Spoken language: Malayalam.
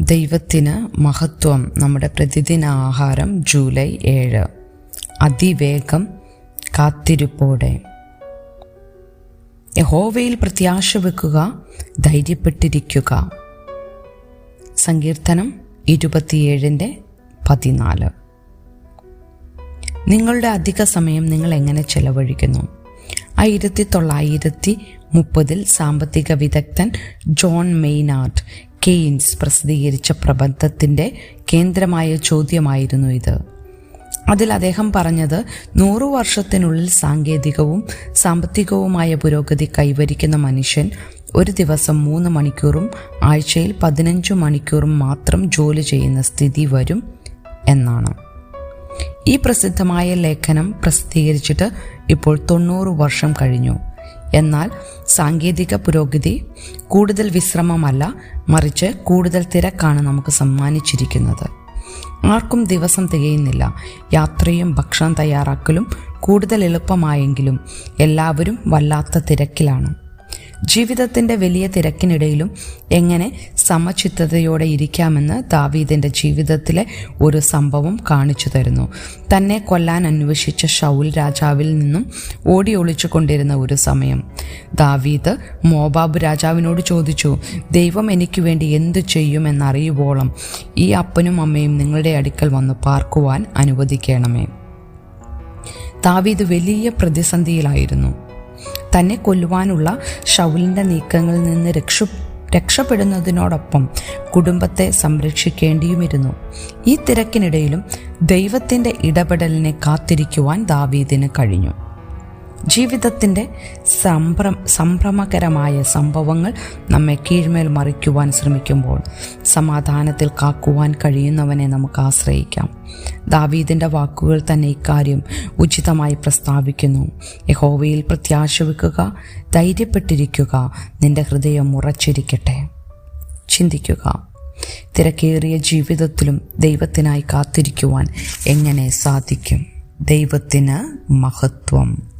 ദൈവത്തിന് മഹത്വം നമ്മുടെ പ്രതിദിന ആഹാരം ജൂലൈ ഏഴ്. അതിവേഗം കാത്തിരിപ്പോടെ. യഹോവയിൽ പ്രത്യാശ വെക്കുക ധൈര്യപ്പെട്ടിരിക്കുക. സങ്കീർത്തനം ഇരുപത്തിയേഴിന്റെ പതിനാല്. നിങ്ങളുടെ അധിക സമയം നിങ്ങൾ എങ്ങനെ ചെലവഴിക്കുന്നു? ആയിരത്തി തൊള്ളായിരത്തി മുപ്പതിൽ സാമ്പത്തിക വിദഗ്ധൻ ജോൺ മെയ്നാർഡ് കെയ്ൻസ് പ്രസിദ്ധീകരിച്ച പ്രബന്ധത്തിന്റെ കേന്ദ്രമായ ചോദ്യമായിരുന്നു ഇത്. അതിൽ അദ്ദേഹം പറഞ്ഞത് നൂറു വർഷത്തിനുള്ളിൽ സാങ്കേതികവും സാമ്പത്തികവുമായ പുരോഗതി കൈവരിക്കുന്ന മനുഷ്യൻ ഒരു ദിവസം മൂന്ന് മണിക്കൂറും ആഴ്ചയിൽ പതിനഞ്ച് മണിക്കൂറും മാത്രം ജോലി ചെയ്യുന്ന സ്ഥിതി വരും എന്നാണ്. ഈ പ്രസിദ്ധമായ ലേഖനം പ്രസിദ്ധീകരിച്ചിട്ട് ഇപ്പോൾ തൊണ്ണൂറ് വർഷം കഴിഞ്ഞു. എന്നാൽ സാങ്കേതിക പുരോഗതി കൂടുതൽ വിശ്രമമല്ല മറിച്ച് കൂടുതൽ തിരക്കാണ് നമുക്ക് സമ്മാനിച്ചിരിക്കുന്നത്. ആർക്കും ദിവസം തികയുന്നില്ല. യാത്രയും ഭക്ഷണം തയ്യാറാക്കലും കൂടുതൽ എളുപ്പമായെങ്കിലും എല്ലാവരും വല്ലാത്ത തിരക്കിലാണ്. ജീവിതത്തിന്റെ വലിയ തിരക്കിനിടയിലും എങ്ങനെ സമചിത്തതയോടെ ഇരിക്കാമെന്ന് ദാവീദിന്റെ ജീവിതത്തിലെ ഒരു സംഭവം കാണിച്ചു തരുന്നു. തന്നെ കൊല്ലാൻ അന്വേഷിച്ച ഷൗൽ രാജാവിൽ നിന്നും ഓടി ഒളിച്ചു കൊണ്ടിരുന്ന ഒരു സമയം. ദാവീദ് മോബാബ് രാജാവിനോട് ചോദിച്ചു ദൈവം എനിക്ക് വേണ്ടി എന്തു ചെയ്യുമെന്നറിയുവോളം ഈ അപ്പനും അമ്മയും നിങ്ങളുടെ അടുക്കൽ വന്ന് പാർക്കുവാൻ അനുവദിക്കണമേ. ദാവീദ് വലിയ പ്രതിസന്ധിയിലായിരുന്നു. തന്നെ കൊല്ലുവാനുള്ള ഷൗലിന്റെ നീക്കങ്ങളിൽ നിന്ന് രക്ഷ രക്ഷപ്പെടുന്നതിനോടൊപ്പം കുടുംബത്തെ സംരക്ഷിക്കേണ്ടിയുമിരുന്നു. ഈ തിരക്കിനിടയിലും ദൈവത്തിന്റെ ഇടപെടലിനെ കാത്തിരിക്കുവാൻ ദാവീദിന് കഴിഞ്ഞു. ജീവിതത്തിന്റെ സംഭ്രം സംഭ്രമകരമായ സംഭവങ്ങൾ നമ്മെ കീഴ്മേൽ മറിക്കുവാൻ ശ്രമിക്കുമ്പോൾ സമാധാനത്തിൽ കാക്കുവാൻ കഴിയുന്നവനെ നമുക്ക് ആശ്രയിക്കാം. ദാവീദിന്റെ വാക്കുകൾ തന്നെ ഇക്കാര്യം ഉചിതമായി പ്രസ്താവിക്കുന്നു. യഹോവയിൽ പ്രത്യാശ വെക്കുക ധൈര്യപ്പെട്ടിരിക്കുക നിന്റെ ഹൃദയം ഉറച്ചിരിക്കട്ടെ. ചിന്തിക്കുക. തിരക്കേറിയ ജീവിതത്തിലും ദൈവത്തിനായി കാത്തിരിക്കുവാൻ എങ്ങനെ സാധിക്കും? ദൈവത്തിന് മഹത്വം.